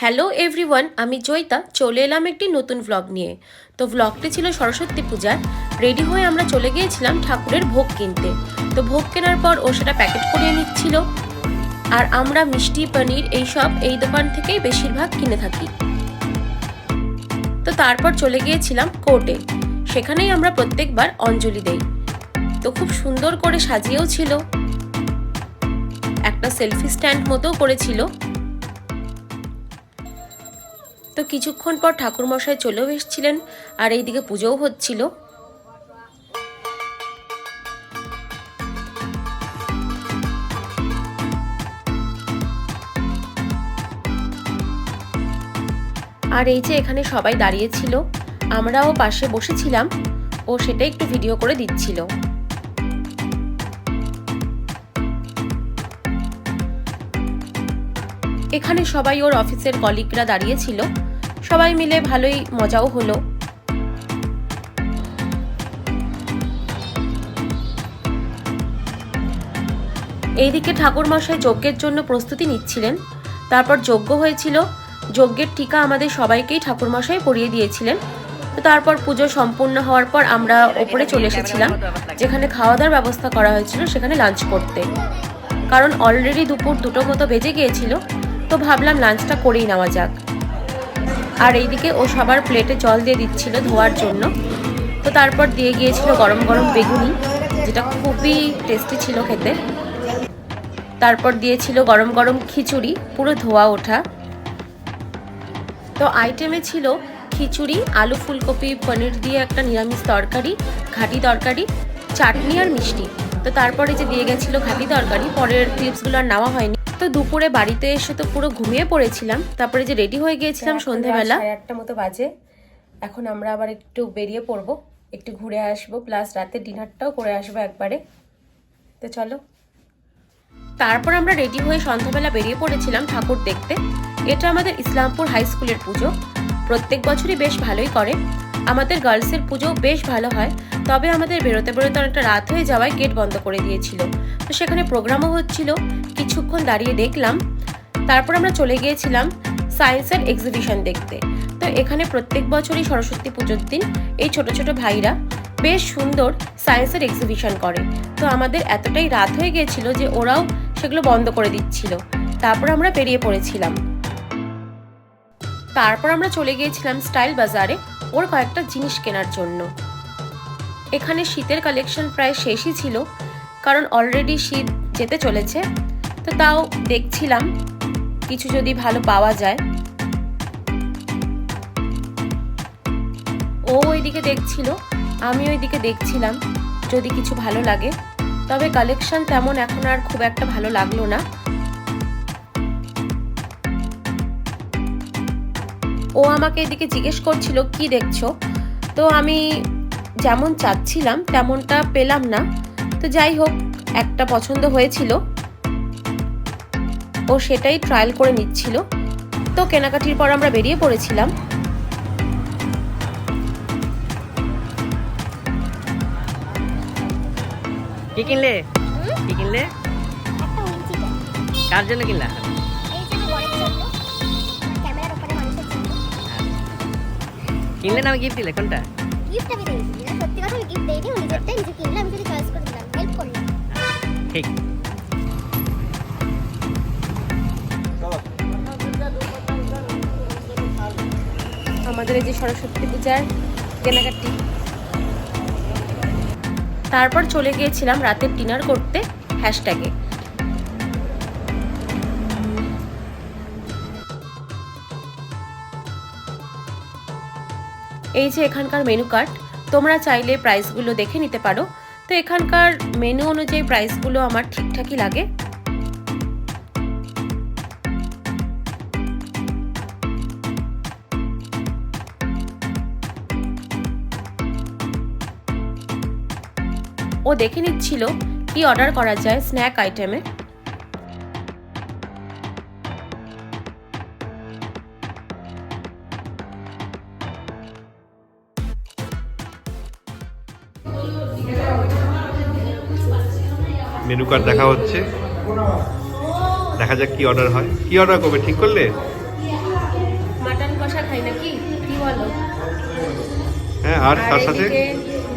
Hello everyone, আমি জয়িতা চলে এলাম একটি নতুন ভ্লগ নিয়ে। তো ভ্লগটি ছিল সরস্বতী পূজার। রেডি হয়ে আমরা চলে গিয়েছিলাম ঠাকুরের ভোগ কিনতে। তো ভোগ কেনার পর ও সেটা প্যাকেট করিয়ে নিচ্ছিল। আর আমরা মিষ্টি, পনির এইসব এই দোকান থেকেই বেশিরভাগ কিনে থাকি। তো তারপর চলে গিয়েছিলাম কোর্টে। সেখানেই আমরা প্রত্যেকবার অঞ্জলি দেই। তো খুব সুন্দর করে সাজিয়েও ছিল। একটা সেলফি স্ট্যান্ড মতো করেছিল। তো কিছুক্ষণ পর ঠাকুরমশাই চলেও এসেছিলেন, আর এইদিকে পুজোও হচ্ছিল। আর এই যে এখানে সবাই দাঁড়িয়েছিল, আমরাও পাশে বসেছিলাম, ও সেটা একটু ভিডিও করে দিচ্ছিল। এখানে সবাই ওর অফিসের কলিগরা দাঁড়িয়েছিল সবাই মিলে ভালোই মজাও হলো। এইদিকে ঠাকুরমশাই যজ্ঞের জন্য প্রস্তুতি নিচ্ছিলেন। তারপর যজ্ঞ হয়েছিল। যজ্ঞের টিকা আমাদের সবাইকেই ঠাকুরমশাই পরিয়ে দিয়েছিলেন। তো তারপর পুজো সম্পূর্ণ হওয়ার পর আমরা ওপরে চলে এসেছিলাম, যেখানে খাওয়া দাওয়ার ব্যবস্থা করা হয়েছিল সেখানে লাঞ্চ করতে। কারণ অলরেডি দুপুর দুটো মতো বেজে গিয়েছিল, তো ভাবলাম লাঞ্চটা করেই নেওয়া যাক। আর এইদিকে ও সবার প্লেটে জল দিয়ে দিচ্ছিল ধোয়ার জন্য। তো তারপর দিয়ে গিয়েছিল গরম গরম বেগুনি, যেটা খুবই টেস্টি ছিল খেতে। তারপর দিয়েছিল গরম গরম খিচুড়ি, পুরো ধোয়া ওঠা। তো আইটেমে ছিল খিচুড়ি, আলু ফুলকপি, পনির দিয়ে একটা নিরামিষ তরকারি, ঘাটি তরকারি, চাটনি আর মিষ্টি। তো তারপরে যে দিয়ে গেছিল ঘাটি তরকারি, পরের ক্লিপসগুলো আর নেওয়া হয়নি। তো দুপুরে বাড়িতে এসে তো পুরো ঘুমিয়ে পড়েছিলাম। তারপরে যে রেডি হয়ে গিয়েছিলাম সন্ধেবেলা। একটা মতো বাজে। এখন আমরা আবার একটু বেরিয়ে পড়ব একটু ঘুরে আসব প্লাস রাতের ডিনারটাও করে আসব একবারে। তো চলো। তারপর আমরা রেডি হয়ে সন্ধ্যাবেলা বেরিয়ে পড়েছিলাম ঠাকুর দেখতে। এটা আমাদের ইসলামপুর হাই স্কুলের পুজো। প্রত্যেক বছরই বেশ ভালোই করে। আমাদের গার্লসের পুজো বেশ ভালো হয়। তবে আমাদের বেরোতে বেরোতে অনেকটা রাত হয়ে যাওয়ায় গেট বন্ধ করে দিয়েছিল। তো সেখানে প্রোগ্রামও হচ্ছিল। কিছুক্ষণ দাঁড়িয়ে দেখলাম, তারপর আমরা চলে গিয়েছিলাম সায়েন্সের এক্সিবিশন দেখতে। তো এখানে প্রত্যেক বছরই সরস্বতী পুজোর দিন এই ছোট ছোট ভাইরা বেশ সুন্দর সায়েন্সের এক্সিবিশন করে। তো আমাদের এতটাই রাত হয়ে গিয়েছিল যে ওরাও সেগুলো বন্ধ করে দিচ্ছিল। তারপর আমরা বেরিয়ে পড়েছিলাম। তারপর আমরা চলে গিয়েছিলাম স্টাইল বাজারে ওর কয়েকটা জিনিস কেনার জন্য। এখানে শীতের কালেকশন প্রায় শেষই ছিল, কারণ অলরেডি শীত যেতে চলেছে। তো তাও দেখছিলাম। কিছু যদি ভালো পাওয়া যায়। ও ওইদিকে দেখছিল, আমি ওইদিকে দেখছিলাম। যদি কিছু ভালো লাগে, তবে কালেকশন তেমন এখন আর খুব একটা ভালো লাগল না। ও আমাকে এদিকে জিজ্ঞেস করছিল, কি দেখছ? তো আমি যেমন চাচ্ছিলাম, তেমনটা পেলাম না। তো যাই হোক, একটা পছন্দ হয়েছিল। ও সেটাই ট্রায়াল করে নিচ্ছিল। তো কেনাকাটির পর আমরা বেরিয়ে পড়েছিলাম। কি কিনলে? কি কিনলে। কার জন্য কিনলা। কিনলে না গিফট দিলে? কোনটা? gift আমি দিয়েছি। সত্যি কথা আমি gift দেইনি, ও নিজেরটাই নিজে কিনলো, আমি শুধু choice করে দিলাম, help করলাম। ঠিক। আমাদের এই যে সরস্বতী পূজার কেনাকাটি। তারপর চলে গিয়েছিলাম রাতের ডিনার করতে হ্যাশট্যাগে। এই যে এখানকার মেনু কার্ড, তোমরা চাইলে প্রাইসগুলো দেখে নিতে পারো। তো এখানকার মেনু অনুযায়ী প্রাইসগুলো আমার ঠিকঠাকই লাগে। ও দেখে নিচ্ছিল কি অর্ডার করা যায় স্ন্যাক আইটেমে মেনু কার্ড দেখা হচ্ছে। দেখা যাক কি অর্ডার হয়। কি অর্ডার করবে ঠিক করলে? কষা খাই নাকি? কি বলো? হ্যাঁ আর তার সাথে?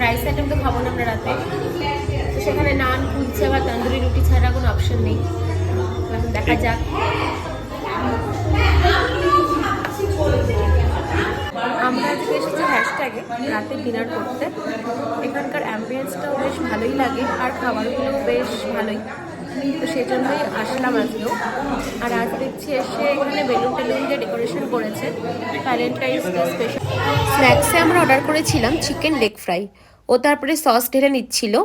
রাইস আইটেম তো খাব না আমরা রাতে। তো সেখানে নান, কুলচা বা তন্দুরি রুটি ছাড়া কোনো অপশন নেই। দেখা যাক। আমরা আজকে এসেছি হ্যাশট্যাগে রাতে ডিনার করতে। এখানকার অ্যাম্বিয়েন্সটাও বেশ ভালোই লাগে, আর খাবারগুলোও বেশ ভালোই। তো সেই জন্যই আসলাম আজকেও। আর আজ দেখছি এসে এখানে বেলুন টেলুন দিয়ে ডেকোরেশন করেছে। ভ্যালেন্টাইন্স ডে স্পেশাল স্ন্যাক্সে আমরা অর্ডার করেছিলাম চিকেন লেগ ফ্রাই ও তারপরে সস ঢেলে নিচ্ছিল।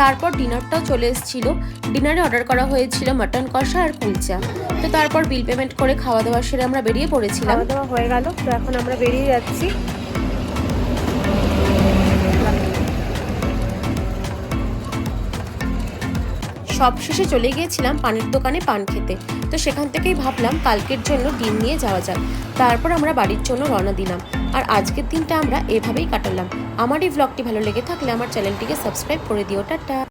তারপর ডিনারটাও চলে এসেছিল। ডিনারে অর্ডার করা হয়েছিল মাটন কষা আর কুলচা। তো তারপর বিল পেমেন্ট করে খাওয়া দাওয়া সেরে আমরা বেরিয়ে পড়েছিলাম। খাওয়া দাওয়া হয়ে গেল। তো এখন আমরা বেরিয়ে যাচ্ছি। সব শেষে চলে গিয়েছিলাম পানের দোকানে পান খেতে। তো সেখান থেকেই ভাবলাম কালকের জন্য ডিম নিয়ে যাওয়া যাক। তারপর আমরা বাড়ির জন্য রওনা দিলাম। আর আজকের দিনটা আমরা এভাবেই কাটালাম। আমার এই ভ্লগটি ভালো লেগে থাকলে আমার চ্যানেলটিকে সাবস্ক্রাইব করে দিও। টাটা।